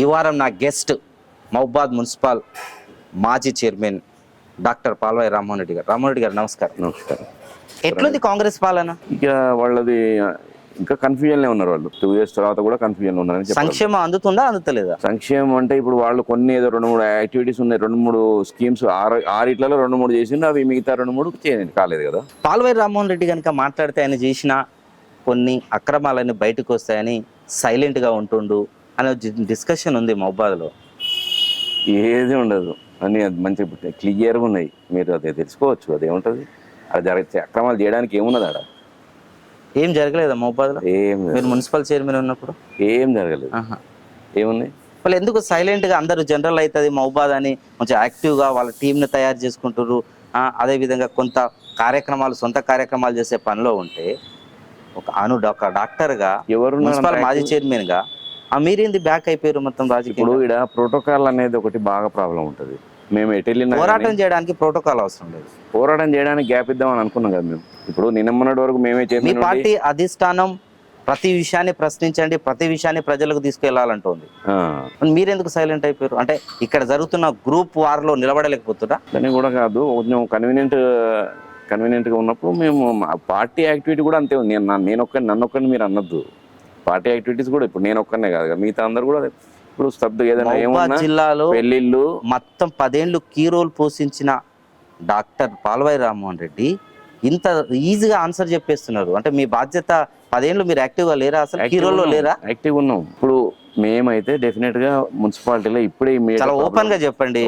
ఈ వారం నా గెస్ట్ మహబాద్ మున్సిపల్ మాజీ చైర్మన్ డాక్టర్ పాల్వాయి రామ్మోహన్ రెడ్డి గారు. రామ్మోహన్ రెడ్డి గారు నమస్కారం. నమస్కారం. ఎట్లుంది కాంగ్రెస్ పాలన? ఇక వాళ్ళది ఇంకా కన్ఫ్యూజన్లే ఉన్నారు వాళ్ళు. టూ ఇయర్స్ తర్వాత కూడా కన్ఫ్యూజన్ ఉన్నారని సంక్షేమం అందుతుందా అందుతలేదా? సంక్షేమం అంటే ఇప్పుడు వాళ్ళు కొన్ని ఏదో రెండు మూడు యాక్టివిటీస్ ఉన్నాయి రెండు మూడు స్కీమ్స్ ఆరు ఆరిట్లలో రెండు మూడు చేసిండు అవి మిగతా రెండు మూడు కాలేదు కదా. పాల్వాయి రామ్మోహన్ రెడ్డి కనుక మాట్లాడితే ఆయన చేసిన కొన్ని అక్రమాలన్నీ బయటకు వస్తాయని సైలెంట్గా ఉంటుండు. అనే డిస్కషన్ ఉంది మహబాద్లో. ఏది ఉండదు. అని అది మంచి క్లియర్గా ఉన్నాయి. మీరు అది తెలుసుకోవచ్చు అది ఏముంటుంది? అది జరగ అక్రమాలు చేయడానికి ఏమున్నది ఆడ? ఏం జరగలేదా మహబాద్లో? ఏం మీరు మున్సిపల్ చైర్మన్ ఉన్నప్పుడు? ఏం జరగలేదు. ఏముంది వాళ్ళు ఎందుకు సైలెంట్గా అందరూ జనరల్ అవుతుంది మహబాద్ అని కొంచెం యాక్టివ్గా వాళ్ళ టీం ని తయారు చేసుకుంటారు అదే విధంగా కొంత కార్యక్రమాలు సొంత కార్యక్రమాలు చేసే పనిలో ఉంటే ఒక అను ఒక డాక్టర్గా ఎవరున్నారు మున్సిపల్ మాజీ చైర్మన్గా ఆ మీరేంది బ్యాక్ అయిపోయారు మొత్తం ఇప్పుడు రాజకీయం ఇక్కడ ప్రోటోకాల్ అనేది ఒకటి బాగా ప్రాబ్లం ఉంటుంది. మేము ఎటు వెళ్ళినా పోరాటం చేయడానికి ప్రోటోకాల్ అవసరం లేదు. పోరాటం చేయడానికి గ్యాప్ ఇద్దామని అనుకున్నాం కదా మేము. ఇప్పుడు నిన్నమ్మన్నటి వరకు మేమే మీ చైర్మన్ ఉండి- పార్టీ అధిష్టానం ప్రతి విషయాన్ని ప్రశ్నించండి ప్రతి విషయాన్ని ప్రజలకు తీసుకెళ్ళాలంటోంది. మీరెందుకు సైలెంట్ అయిపోయారు? అంటే ఇక్కడ జరుగుతున్న గ్రూప్ వార్లో నిలబడలేకపోతున్నా అని కూడా కాదు కొంచెం కన్వీనియంట్ కన్వీనియంట్గా ఉన్నప్పుడు మేము మా పార్టీ యాక్టివిటీ కూడా అంతే ఉంది. నేను నేను ఒక్కని నన్ను ఒక్కని మీరు అన్నద్దు పార్టీ యాక్టివిటీస్ కూడా ఇప్పుడు నేను ఒక్కనే కాదు కదా మిగతా అందరు కూడా ఇప్పుడు స్తబ్దు ఏదైనా ఏమన్నా జిల్లాలో పెళ్ళిళ్ళు. మొత్తం పదేళ్ళు కీ రోల్ పోషించిన డాక్టర్ పాల్వాయి రామ్మోహన్ రెడ్డి ఇంత ఈజీగా ఆన్సర్ చెప్పేస్తున్నారు. అంటే మీ బాధ్యత పదేళ్ళు మీరు యాక్టివ్గా లేరా? అసలు కీ రోల్లో లేరా? యాక్టివ్ ఉన్నాం. ఇప్పుడు మేమైతే డెఫినెట్గా మున్సిపాలిటీలో ఇప్పుడే చాలా ఓపెన్గా చెప్పండి.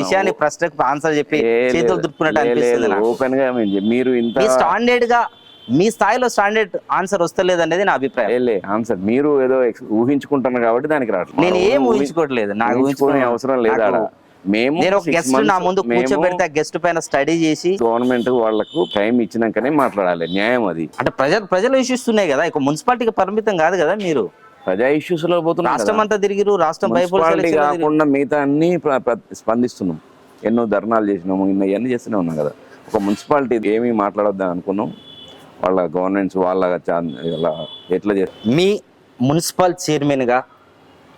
విషయాన్ని ప్రశ్నకు ఆన్సర్ చెప్పి చేతులు దుట్టుకున్నట్టు. ఓపెన్గా మీరు ఇంత స్టాండర్డ్గా మీ స్థాయిలో స్టాండర్డ్ ఆన్సర్ వస్తలేదు అనేది నా అభిప్రాయం. ఆన్సర్ మీరు ఏదో ఊహించుకుంటున్నారు కాబట్టి దానికి రావట్లేదు నేను ఏం ఊహి- ఊహించుకోవట్లేదు. నాకు ఊహించుకునే అవసరం లేదు మేము నేను ఒక గెస్ట్ నా ముందు కూర్చోబెడితే గెస్ట్ పైన స్టడీ చేసి గవర్నమెంట్ వాళ్ళకు టైం ఇచ్చినాకనే మాట్లాడాలి. న్యాయం అది. అంటే ప్రజలు ప్రజలు ఇష్యూస్ ఉన్నాయి కదా. ఇక మున్సిపాలిటీకి పరిమితం కాదు కదా మీరు. ప్రజా ఇష్యూస్లో పోతున్నాం రాష్ట్రం అంతా తిరిగిరు రాష్ట్రం తిరిగిరు. కాకుండా మిగతా అన్ని స్పందిస్తున్నాం. ఎన్నో ధర్నాలు చేసినాము ఇన్న ఇవన్నీ చేస్తూనే ఉన్నాం కదా. ఒక మున్సిపాలిటీ ఏమీ మాట్లాడొద్దని అనుకున్నాం. వాళ్ళ గవర్నమెంట్స్ వాళ్ళ ఇలా ఎట్లా చేస్తారు మీ మున్సిపల్ చైర్మన్గా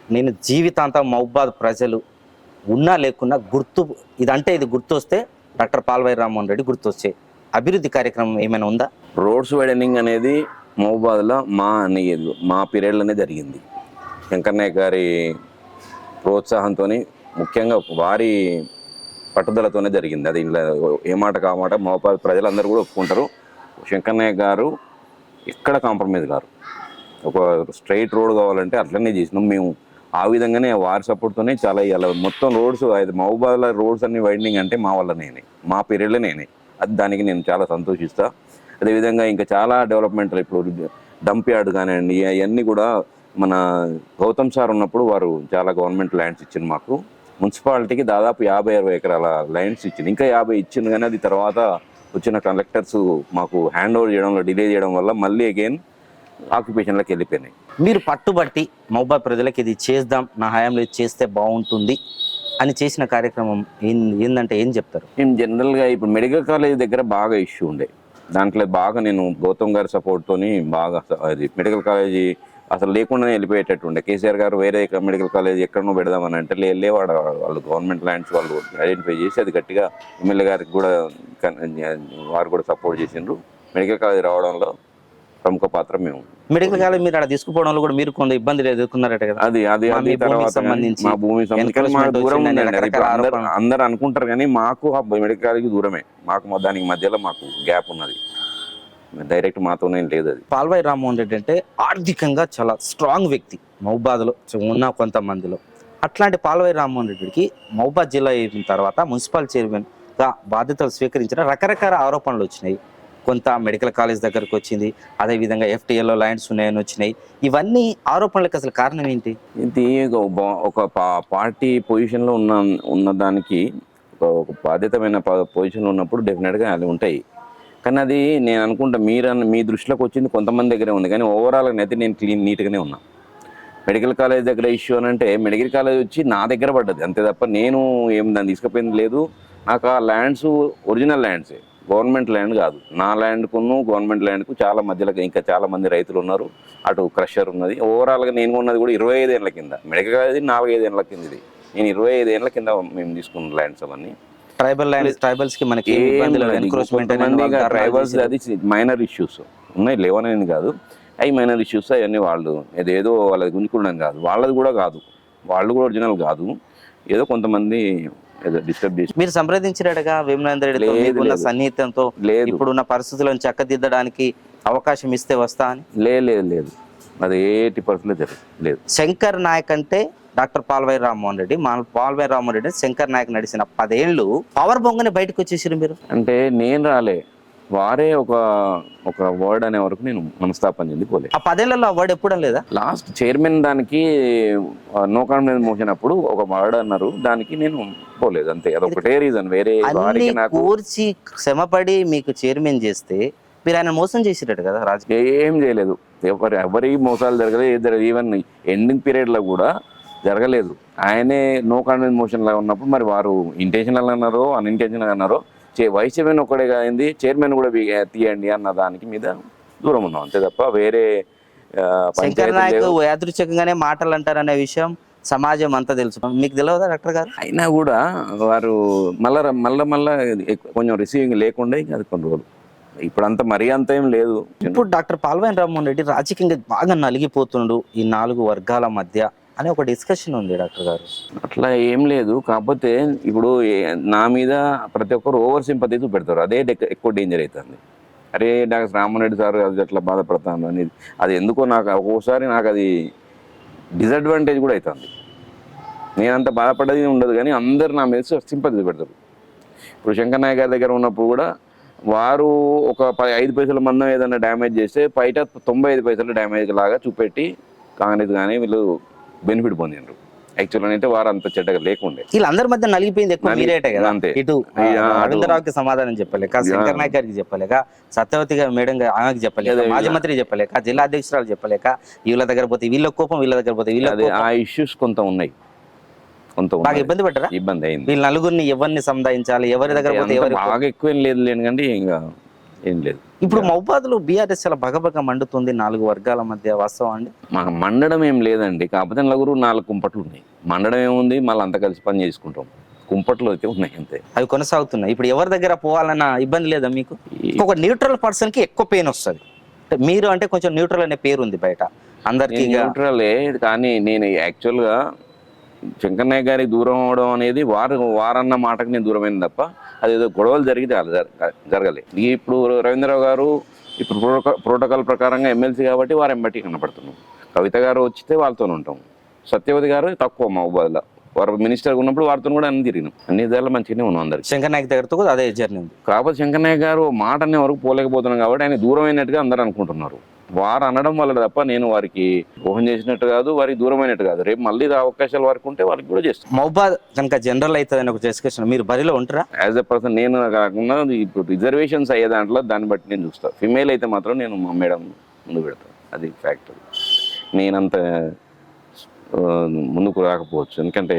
నేను జీవితాంతం మహబాద్ ప్రజలు ఉన్నా లేకున్నా గుర్తు ఇదంటే ఇది గుర్తొస్తే డాక్టర్ పాల్వాయి రామ్మోహన్ రెడ్డి గుర్తొచ్చే అభివృద్ధి కార్యక్రమం ఏమైనా ఉందా? రోడ్స్ వైడనింగ్ అనేది మహబాద్లో మా అనేది మా పీరియడ్లోనే జరిగింది. వెంకన్నయ్య గారి ప్రోత్సాహంతో ముఖ్యంగా వారి పట్టుదలతోనే జరిగింది. అది ఇలా ఏ మాట కామాట మహబాద్ ప్రజలందరూ కూడా ఒప్పుకుంటారు. శంకన్నయ్య గారు ఎక్కడ కాంప్రమైజ్ గారు? ఒక స్ట్రైట్ రోడ్ కావాలంటే అట్లనే చేసినాం మేము. ఆ విధంగానే వారి సపోర్ట్తోనే చాలా ఇలా మొత్తం రోడ్స్ అది మహబాద్లో రోడ్స్ అన్ని వైడనింగ్ అంటే మా వల్ల నేనే. మా పీరియడ్లో నేనే. అది దానికి నేను చాలా సంతోషిస్తా. అదేవిధంగా ఇంకా చాలా డెవలప్మెంట్ ఇప్పుడు డంప్ యార్డ్ కానివ్వండి అవన్నీ కూడా మన గౌతమ్ సార్ ఉన్నప్పుడు వారు చాలా గవర్నమెంట్ ల్యాండ్స్ ఇచ్చింది మాకు. మున్సిపాలిటీకి దాదాపు యాభై అరవై ఎకరాల ల్యాండ్స్ ఇచ్చింది ఇంకా యాభై ఇచ్చింది కానీ అది తర్వాత వచ్చిన కలెక్టర్స్ మాకు హ్యాండ్ ఓవర్ చేయడంలో డిలే చేయడం వల్ల మళ్ళీ అగైన్ ఆక్యుపేషన్లోకి వెళ్ళిపోయినాయి. మీరు పట్టుబట్టి మహబాద్ ప్రజలకు ఇది చేద్దాం నా హయాంలో ఇది చేస్తే బాగుంటుంది అని చేసిన కార్యక్రమం ఏం ఏందంటే ఏం చెప్తారు? మేము జనరల్గా ఇప్పుడు మెడికల్ కాలేజ్ దగ్గర బాగా ఇష్యూ ఉండే. దాంట్లో బాగా నేను గౌతమ్ గారి సపోర్ట్తోని బాగా అది మెడికల్ కాలేజీ అసలు లేకుండానే వెళ్ళిపోయేటట్టు ఉండే. కేసీఆర్ గారు వేరే మెడికల్ కాలేజ్ ఎక్కడనో పెడదామని అంటే లే వాడు వాళ్ళు గవర్నమెంట్ ల్యాండ్స్ వాళ్ళు ఐడెంటిఫై చేసి అది గట్టిగా ఎమ్మెల్యే గారికి కూడా వారు కూడా సపోర్ట్ చేసిండ్రు. మెడికల్ కాలేజ్ రావడంలో ప్రముఖ పాత్ర మేము. మెడికల్ కాలేజ్ మీరు అక్కడ తీసుకుపోవడంలో కూడా మీరు కొంత ఇబ్బందులు ఎదుర్కొన్నారట కదా. అది అది తర్వాత సంబంధించి మా భూమి దూరం అందరు అనుకుంటారు కానీ మాకు ఆ మెడికల్ కాలేజ్ దూరమే. మాకు దానికి మధ్యలో మాకు గ్యాప్ ఉన్నది. డైరెక్ట్ మాతోనే లేదు అది. పాల్వాయి రామ్మోహన్ రెడ్డి అంటే ఆర్థికంగా చాలా స్ట్రాంగ్ వ్యక్తి మహబాద్లో ఉన్న కొంతమందిలో. అట్లాంటి పాల్వాయి రామ్మోహన్ రెడ్డికి మహబాద్ జిల్లా అయిన తర్వాత మున్సిపల్ చైర్మన్గా బాధ్యతలు స్వీకరించిన రకరకాల ఆరోపణలు వచ్చినాయి. కొంత మెడికల్ కాలేజ్ దగ్గరకు వచ్చింది అదేవిధంగా ఎఫ్టీఏలో లైన్స్ ఉన్నాయని వచ్చినాయి. ఇవన్నీ ఆరోపణలకు అసలు కారణం ఏంటి? ఇది ఒక పార్టీ పొజిషన్లో ఉన్న ఉన్న దానికి ఒక ఒక బాధ్యతమైన పొజిషన్లో ఉన్నప్పుడు డెఫినెట్గా అవి ఉంటాయి. కానీ అది నేను అనుకుంటా మీరు మీ దృష్టిలోకి వచ్చింది కొంతమంది దగ్గరే ఉంది. కానీ ఓవరాల్గా అయితే నేను క్లీన్ నీట్గానే ఉన్నా. మెడికల్ కాలేజ్ దగ్గర ఇష్యూ అని అంటే మెడికల్ కాలేజ్ వచ్చి నా దగ్గర పడ్డది. అంతే తప్ప నేను ఏం దాన్ని తీసుకుపోయింది లేదు. నాకు ఆ ల్యాండ్స్ ఒరిజినల్ ల్యాండ్సే గవర్నమెంట్ ల్యాండ్ కాదు. నా ల్యాండ్కును గవర్నమెంట్ ల్యాండ్కు చాలా మధ్యలో ఇంకా చాలా మంది రైతులు ఉన్నారు. అటు క్రషర్ ఉన్నది. ఓవరాల్గా నేను ఉన్నది కూడా ఇరవై ఐదు ఏళ్ళ కింద. మెడికల్ కాలేజ్ నాలుగైదు ఏళ్ళ కింద ఇది నేను ఇరవై ఐదు ఏళ్ళ కింద మేము తీసుకున్న ల్యాండ్స్ అవన్నీ. ట్రైబల్ ల్యాండ్స్ ట్రైబల్స్కి మనకి ధర్నాలు ట్రైబల్స్. అది మైనర్ ఇష్యూస్. ఉన్నాయి లేవనని కాదు. అవి మైనర్ ఇష్యూస్ అవన్నీ వాళ్ళు ఏదో వాళ్ళది గుంజుకోవడం కాదు. వాళ్ళది కూడా కాదు. వాళ్ళు కూడా ఒరిజినల్ కాదు. ఏదో కొంతమంది ఏదో డిస్టర్బ్ చేసి మీరు సంప్రదించినట్టుగా వేమనేంద్ర రెడ్డితో మీకున్న. సన్నిహితంతో లేదు. ఇప్పుడున్న పరిస్థితులను చక్కదిద్దడానికి అవకాశం ఇస్తే వస్తా అని? లేదు లేదు అది ఏటి పరిస్థితుల్లో జరగదు. లేదు. శంకర్ నాయక్ అంటే డాక్టర్ పాల్వాయి రామ్మోహన్ రెడ్డి. మా పాల్వాయి రామ్మోహన్ రెడ్డి శంకర్ నాయక్ నడిచిన పదేళ్ళు పవర్ బొంగని బయటకు వచ్చేసారు మీరు? అంటే నేను రాలే. వారే ఒక ఒక వర్డ్ అనే వరకు నేను మనస్తాపన చెంది పోలే ఆ పదేళ్ళలో ఆ వర్డ్ ఎప్పుడూ లేదా లాస్ట్ చైర్మన్ దానికి నో కాన్ఫిడెన్స్ మోషన్ అప్పుడు ఒక వర్డ్ అన్నారు. దానికి నేను పోలేదు అంతే. అదొకటే రీజన్. వేరే వారికి నాకు కూర్చి శ్రమపడి మీకు చైర్మన్ చేస్తే మీరు ఆయన మోసం చేసినట్టు కదా రాజకీయ ఏం చేయలేదు. ఎవరి ఎవరి మోసాలు జరగలేదు ఏది ఈవెన్ ఎండింగ్ పీరియడ్లో కూడా జరగలేదు. ఆయనే నో కాన్ఫిడెన్స్ మోషన్ లా ఉన్నప్పుడు మరి వారు ఇంటెన్షనల్ అన్నారో అన్ఇంటెన్షనల్ అన్నారో చే- వైస్ చైర్మన్ ఒక్కడే కాయింది చైర్మన్ కూడా తీయండి అన్న దానికి మీద దూరం ఉన్నాం. అంతే తప్ప వేరే శంకర్ నాయక్. యాదృచ్ఛికంగానే మాటలు అంటారనే విషయం సమాజం అంతా తెలుసు. మీకు తెలియదా డాక్టర్ గారు? అయినా కూడా వారు మళ్ళా మళ్ళా మళ్ళా కొంచెం రిసీవింగ్ లేకుండా ఇంకా అది కొన్ని రోజులు. ఇప్పుడు అంత మరీ అంత ఏం లేదు. ఇప్పుడు డాక్టర్ పాల్వాయిన రామ్మోహన్ రెడ్డి రాజకీయంగా బాగా నలిగిపోతుండు ఈ నాలుగు వర్గాల మధ్య. అనే ఒక డిస్కషన్ ఉంది డాక్టర్ గారు. అట్లా ఏం లేదు. కాకపోతే ఇప్పుడు నా మీద ప్రతి ఒక్కరు ఓవర్ సింపతి చూపెడతారు. అదే ఎక్కువ డేంజర్ అవుతుంది అరే డాక్టర్ రామ్మోహన్ సార్ అది అట్లా బాధపడతాను అనేది అది ఎందుకో నాకు ఒక్కోసారి నాకు అది డిసడ్వాంటేజ్ కూడా అవుతుంది నేనంత బాధపడేది ఉండదు కానీ అందరు నా మీద సింపతి పెడతారు. ఇప్పుడు శంకర్ నాయక్ గారి దగ్గర ఉన్నప్పుడు కూడా వారు ఒక ఐదు పైసల మందం ఏదైనా డ్యామేజ్ చేస్తే బయట తొంభై ఐదు పైసలు డ్యామేజ్ లాగా చూపెట్టి కాంగ్రెస్ కానీ వీళ్ళు బెనిఫిట్ పొందిండ్రు. యాక్చువల్గా అయితే వారు అంత చెడ్డగా లేకుండే. వీళ్ళందరి మధ్య నలిగిపోయింది ఎక్కువ మీరేటే కదా. అంతే. ఇటు రవీంద్రరావుకి సమాధానం చెప్పలేక శంకర్ నాయక్ గారికి చెప్పలేక సత్యవతి గారు మేడం గారు ఆమెకి చెప్పలేక అదే, మాజీ మంత్రి చెప్పలేక జిల్లా అధ్యక్షురాలు చెప్పలేక వీళ్ళ దగ్గర పోతే వీళ్ళ కోపం వీళ్ళ దగ్గర పోతే వీళ్ళ. ఆ ఇష్యూస్ కొంత ఉన్నాయి. కొంత బాగా ఇబ్బంది పడ్డారా? ఇబ్బంది అయింది. వీళ్ళ నలుగురిని ఎవరిని సముదాయించాలి? ఎవరి దగ్గర పోతే ఎవరి బాగా ఎక్కువ ఏం లేదు లేని కండి ఇంకా ఏం లేదు. ఇప్పుడు మౌబాద్లో బీఆర్ఎస్ చాలా బగబగ మండుతుంది నాలుగు వర్గాల మధ్య వాస్తవం అండి? మాకు మండడం ఏం లేదండి. కాకపోతే నలుగురు నాలుగు కుంపట్లు ఉన్నాయి. మండడం ఏముంది? మళ్ళీ అంతా కలిసి పని చేసుకుంటాం. కుంపట్లు అయితే ఉన్నాయి అంతే. అవి కొనసాగుతున్నాయి. ఇప్పుడు ఎవరి దగ్గర పోవాలన్న ఇబ్బంది లేదా మీకు? ఒక న్యూట్రల్ పర్సన్కి ఎక్కువ పెయిన్ వస్తుంది. మీరు అంటే కొంచెం న్యూట్రల్ అనే పేరు ఉంది బయట అందరికి న్యూట్రలే కానీ నేను యాక్చువల్గా శంకర్ నాయక్ గారికి దూరం అవడం అనేది వారు వారన్న మాటకు నేను దూరమైంది తప్ప అదేదో గొడవలు జరిగితే అలా జర- జరగలే. ఈ ఇప్పుడు రవీంద్రరావు గారు ఇప్పుడు ప్రోటోకాల్ ప్రోటోకాల్ ప్రకారంగా ఎమ్మెల్సీ కాబట్టి వారు ఎంబటి కనపడుతున్నాం కవిత గారు వచ్చితే వాళ్ళతో ఉంటాం. సత్యవతి గారు తక్కువ మా ఉబాధిలో వారు మినిస్టర్ ఉన్నప్పుడు వారితో కూడా అన్ని తిరిగినాం. అన్ని విధాలు మంచిగానే ఉన్నాం అందరికి. శంకర్ నాయక్ దగ్గరతో కూడా అదే జర్నీ కాకపోతే శంకర్ నాయక్ గారు మాట అనే వరకు పోలేకపోతున్నాం కాబట్టి ఆయన దూరం అయినట్టుగా అందరూ అనుకుంటున్నారు. వారు అనడం వల్ల తప్ప నేను వారికి ఊహం చేసినట్టు కాదు వారికి దూరం అయినట్టు కాదు. రేపు మళ్ళీ ఆ అవకాశాలు వారికి ఉంటే వారికి కూడా చేస్తాం. మౌబాద్ కనుక జనరల్ అవుతుంది అని ఒక డిస్కషన్ మీరు బరిలో ఉంటారా? యాజ్ ఎ పర్సన్ నేను కాకుండా ఇప్పుడు రిజర్వేషన్స్ అయ్యే దాంట్లో దాన్ని బట్టి నేను చూస్తాను ఫిమేల్ అయితే మాత్రం నేను మా మేడం ముందు పెడతాను అది ఫ్యాక్ట్ నేనంత ముందుకు రాకపోవచ్చు. ఎందుకంటే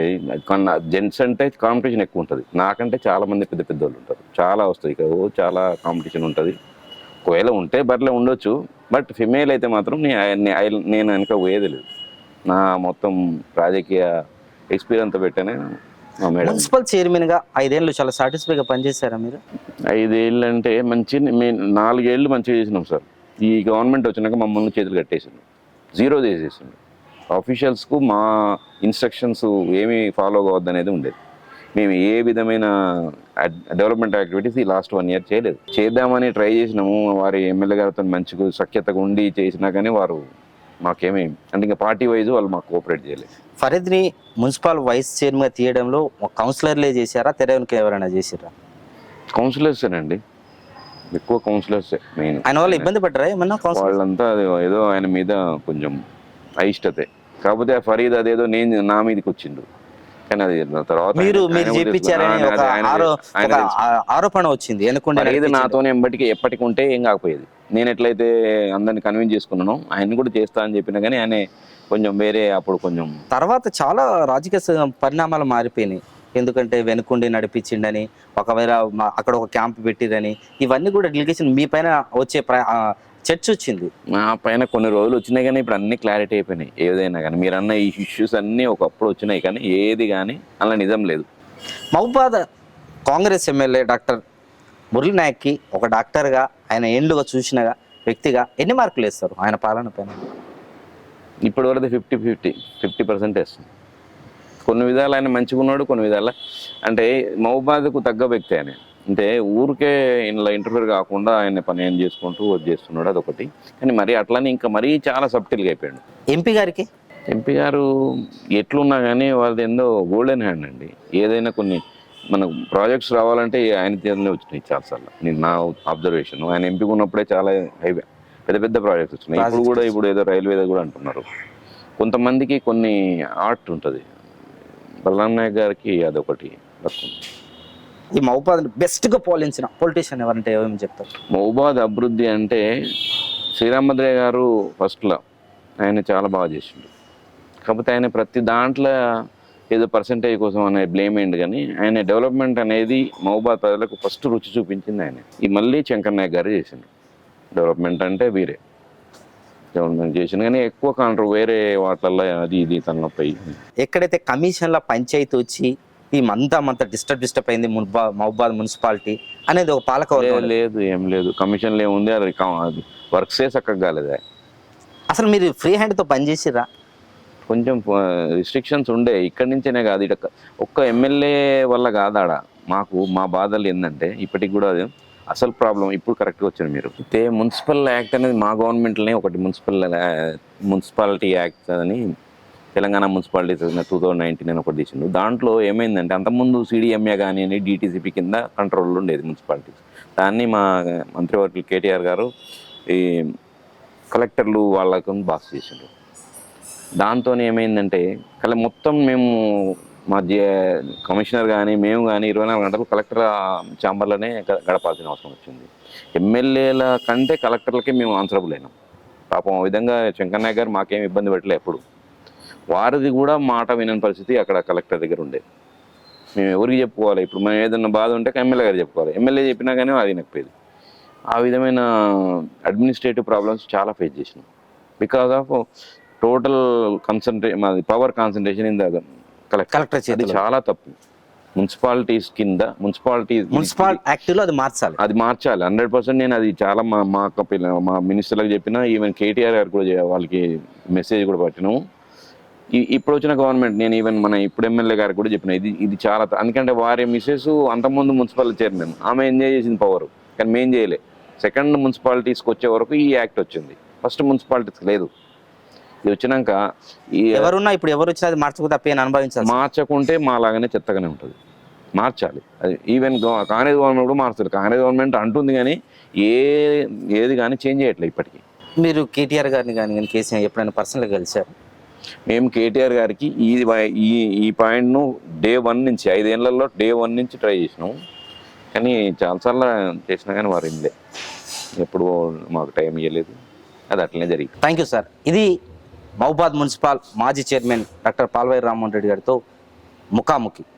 జెంట్స్ అంటే కాంపిటీషన్ ఎక్కువ ఉంటుంది. నాకంటే చాలా మంది పెద్ద పెద్ద వాళ్ళు ఉంటారు. చాలా వస్తాయి. ఓ చాలా కాంపిటీషన్ ఉంటుంది. ఒకవేళ ఉంటే బర్రెలే ఉండొచ్చు బట్ ఫిమేల్ అయితే మాత్రం నేను వెనక పోయేది లేదు. నా మొత్తం రాజకీయ ఎక్స్పీరియన్స్ పెట్టానే మా మేడం. మున్సిపల్ చైర్మన్గా ఐదేళ్ళు చాలా సాటిస్ఫైగా పనిచేశారా మీరు? ఐదేళ్ళు అంటే మంచి మేము నాలుగేళ్ళు మంచిగా చేసినాం సార్. ఈ గవర్నమెంట్ వచ్చినాక మమ్మల్ని చేతులు కట్టేసిండు. జీరో చేసేసిండు. ఆఫీషియల్స్కు మా ఇన్స్ట్రక్షన్స్ ఏమీ ఫాలో కావద్దు అనేది ఉండేది. మేము ఏ విధమైన డెవలప్మెంట్ యాక్టివిటీస్ ఈ లాస్ట్ వన్ ఇయర్ చేయలేదు. చేద్దామని ట్రై చేసినాము. వారి ఎమ్మెల్యే గారితో మంచిగా సఖ్యతగా ఉండి చేసినా కానీ వారు మాకేమీ అంటే ఇంకా పార్టీ వైజ్ వాళ్ళు మాకు కోఆపరేట్ చేయలేదు. ఫరీద్ని మున్సిపల్ వైస్ చైర్మన్గా తీయడంలో ఒక కౌన్సిలర్లే చేశారా? తెరవనికి ఎవరైనా చేసిరా కౌన్సిలర్స్ అండి ఎక్కువ కౌన్సిలర్స్ మెయిన్ ఆయన వల్ల ఇబ్బంది పడ్డారా? ఏమన్నా వాళ్ళంతా ఏదో ఆయన మీద కొంచెం అయిష్టతే. కాకపోతే ఫరీద్ అదేదో నేను నా మీదకి వచ్చిండు. కానీ అది తర్వాత మీరు మీరు చేపించారని. ఒక ఆరోపణ వచ్చింది ఫరీద్ నడిపించిండు. నాతోనే ఎంబటికి ఎప్పటికి ఉంటే ఏం కాకపోయేది నేను ఎట్లయితే అందరిని కన్విన్స్ చేసుకున్నానో ఆయన కూడా చేస్తా అని చెప్పినా కానీ ఆయన కొంచెం వేరే అప్పుడు కొంచెం తర్వాత చాలా రాజకీయ పరిణామాలు మారిపోయినాయి ఎందుకంటే వెనుకుండి నడిపించిండని ఒకవేళ అక్కడ ఒక క్యాంప్ పెట్టిరని ఇవన్నీ కూడా డెలిగేషన్ మీ పైన వచ్చే చర్చ వచ్చింది మా పైన కొన్ని రోజులు వచ్చినాయి కానీ ఇప్పుడు అన్ని క్లారిటీ అయిపోయినాయి. ఏదైనా కానీ మీరు అన్న ఈ ఇష్యూస్ అన్నీ ఒకప్పుడు వచ్చినాయి కానీ ఏది కానీ అలా నిజం లేదు. మహబాద్ కాంగ్రెస్ ఎమ్మెల్యే డాక్టర్ మురళీ నాయక్కి ఒక డాక్టర్గా ఆయన ఏండ్లుగా చూసినగా వ్యక్తిగా ఎన్ని మార్కులు వేస్తారు? ఆయన పాలన పైన? ఇప్పటి వరకు ఫిఫ్టీ ఫిఫ్టీ ఫిఫ్టీ పర్సెంట్ వేస్తుంది. కొన్ని విధాలు ఆయన మంచిగా ఉన్నాడు కొన్ని విధాల అంటే మహబాద్కు తగ్గ వ్యక్తి ఆయన. అంటే ఊరికే ఇందులో ఇంటర్ఫియర్ కాకుండా ఆయన పని ఏం చేసుకుంటూ చేస్తున్నాడు అదొకటి. కానీ మరి అట్లనే ఇంకా మరీ చాలా సబ్టిల్గా అయిపోయాడు. ఎంపీ గారికి? ఎంపీ గారు ఎట్లున్నా కానీ వాళ్ళది ఏందో గోల్డెన్ హ్యాండ్ అండి. ఏదైనా కొన్ని మనకు ప్రాజెక్ట్స్ రావాలంటే ఆయన చేతిలోనే వచ్చినాయి చాలాసార్లు. నేను నా అబ్జర్వేషన్ ఆయన ఎంపీ ఉన్నప్పుడే చాలా హైవే పెద్ద పెద్ద ప్రాజెక్ట్స్ వచ్చినాయి. ఇప్పుడు కూడా ఇప్పుడు ఏదో రైల్వే కూడా అంటున్నారు. కొంతమందికి కొన్ని ఆర్ట్ ఉంటుంది. బలరాం నాయక్ గారికి అదొకటి. తక్కువ ఈ మహబాద్ బెస్ట్గా పాలించిన పొలిటీషియన్ ఎవరంటే ఏమేమి చెప్తారు? మహబాద్ అభివృద్ధి అంటే శ్రీరామద్రయ్య గారు ఫస్ట్లో ఆయన చాలా బాగా చేసిండు. కాకపోతే ఆయన ప్రతి దాంట్లో ఏదో పర్సంటేజ్ కోసం అనే బ్లేమ్ ఏంటి కానీ ఆయన డెవలప్మెంట్ అనేది మహబాద్ ప్రజలకు ఫస్ట్ రుచి చూపించింది ఆయన. ఈ మళ్ళీ శంకర్ గారు చేసిండు. డెవలప్మెంట్ అంటే వీరే. డెవలప్మెంట్ చేసిండు కానీ ఎక్కువ కాంట్రో వేరే వాటిల్లో అది ఇది తలనొప్పి ఎక్కడైతే కమిషన్ల పంచాయతీ వచ్చి ఈ మంతా మంత డిస్టర్బ్ డిస్టర్బ్ అయింది మహబాద్ మున్సిపాలిటీ అనేది ఒక పాలక లేదు, ఏం లేదు. కమిషన్లు ఏముంది అది వర్క్సే చక్కగా కాలేదు అసలు మీరు ఫ్రీ హ్యాండ్తో పనిచేసిరా కొంచెం రిస్ట్రిక్షన్స్ ఉండే. ఇక్కడి నుంచేనే కాదు ఇక ఒక్క ఎమ్మెల్యే వల్ల కాదాడ? మాకు మా బాధలు ఏంటంటే ఇప్పటికి కూడా అది అసలు ప్రాబ్లం ఇప్పుడు కరెక్ట్గా వచ్చారు మీరు. అయితే మున్సిపల్ యాక్ట్ అనేది మా గవర్నమెంట్లోనే ఒకటి మున్సిపల్ మున్సిపాలిటీ యాక్ట్ అని Telangana municipality two thousand nineteen అని ఒకటి తీసిండు. దాంట్లో ఏమైందంటే అంతకుముందు సిడిఎంఏ కానీ డిటీసీపీ కింద కంట్రోల్లో ఉండేది మున్సిపాలిటీస్. దాన్ని మా మంత్రివర్గులు కేటీఆర్ గారు ఈ కలెక్టర్లు వాళ్ళకు బాస్ చేసిండ్రు. దాంతో ఏమైందంటే కల మొత్తం మేము మా కమిషనర్ కానీ మేము కానీ ఇరవై నాలుగు గంటలు కలెక్టర్ ఛాంబర్లోనే గడపాల్సిన అవసరం వచ్చింది. ఎమ్మెల్యేల కంటే కలెక్టర్లకే మేము ఆన్సరబుల్ అయినాం. పాపం ఆ విధంగా శంకర్ నాయక్ గారు మాకేం ఇబ్బంది పెట్టలే ఎప్పుడు. వారిది కూడా మాట వినని పరిస్థితి అక్కడ కలెక్టర్ దగ్గర ఉండేది మేము ఎవరికి చెప్పుకోవాలి? ఇప్పుడు మేము ఏదైనా బాధ ఉంటే ఎమ్మెల్యే గారు చెప్పుకోవాలి. ఎమ్మెల్యే చెప్పినా కానీ అది వినకపోయేది. ఆ విధమైన అడ్మినిస్ట్రేటివ్ ప్రాబ్లమ్స్ చాలా ఫేస్ చేసినాం. బికాస్ ఆఫ్ టోటల్ కాన్సన్ట్రే మాది power concentration in the collector collector అది చాలా తప్పు. మున్సిపాలిటీస్ కింద మున్సిపాలిటీ మున్సిపల్ యాక్ట్లో అది మార్చాలి. అది మార్చాలి. హండ్రెడ్ పర్సెంట్ నేను అది చాలా మా మా మా మినిస్టర్లకు చెప్పిన ఈవెన్ కేటీఆర్ గారు కూడా వాళ్ళకి మెసేజ్ కూడా పట్టినాము. ఇప్పుడు వచ్చిన గవర్నమెంట్ నేను ఈవెన్ మన ఇప్పుడు ఎమ్మెల్యే గారికి కూడా చెప్పిన ఇది ఇది చాలా ఎందుకంటే వారి మిస్సెస్ అంతకుముందు మున్సిపల్ చైర్మన్. ఆమె ఎంజాయ్ చేసింది పవర్ కానీ మేం చేయలే. సెకండ్ మున్సిపాలిటీస్కి వచ్చే వరకు ఈ యాక్ట్ వచ్చింది. ఫస్ట్ మున్సిపాలిటీస్కి లేదు. ఇది వచ్చినాక ఈ ఎవరున్నా ఇప్పుడు ఎవరు వచ్చినా అది మార్చకపోతే ఆ పెయిన్ అనుభవించాలి మార్చకుంటే మా లాగానే చెత్తగానే ఉంటుంది. మార్చాలి. అది ఈవెన్ కాంగ్రెస్ గవర్నమెంట్ కూడా మార్చాలి కాంగ్రెస్ గవర్నమెంట్ అంటుంది కానీ ఏ ఏది కానీ చేంజ్ చేయట్లేదు ఇప్పటికీ. మీరు కేటీఆర్ గారిని కానీ కానీ కేసీఆర్ ఎప్పుడైనా పర్సనల్గా కలిసారు మేము కేటీఆర్ గారికి ఈ ఈ ఈ పాయింట్ను డే వన్ నుంచి ఐదేళ్ళలో డే వన్ నుంచి ట్రై చేసినాం. కానీ చాలాసార్లు చేసినా కానీ వారు ఇందే ఎప్పుడు మాకు టైం ఇవ్వలేదు అది అట్లనే జరిగింది. థ్యాంక్ యూ సార్ ఇది మహబాద్ మున్సిపాల్ మాజీ చైర్మన్ డాక్టర్ పాల్వాయి రామ్మోహన్ రెడ్డి గారితో ముఖాముఖి.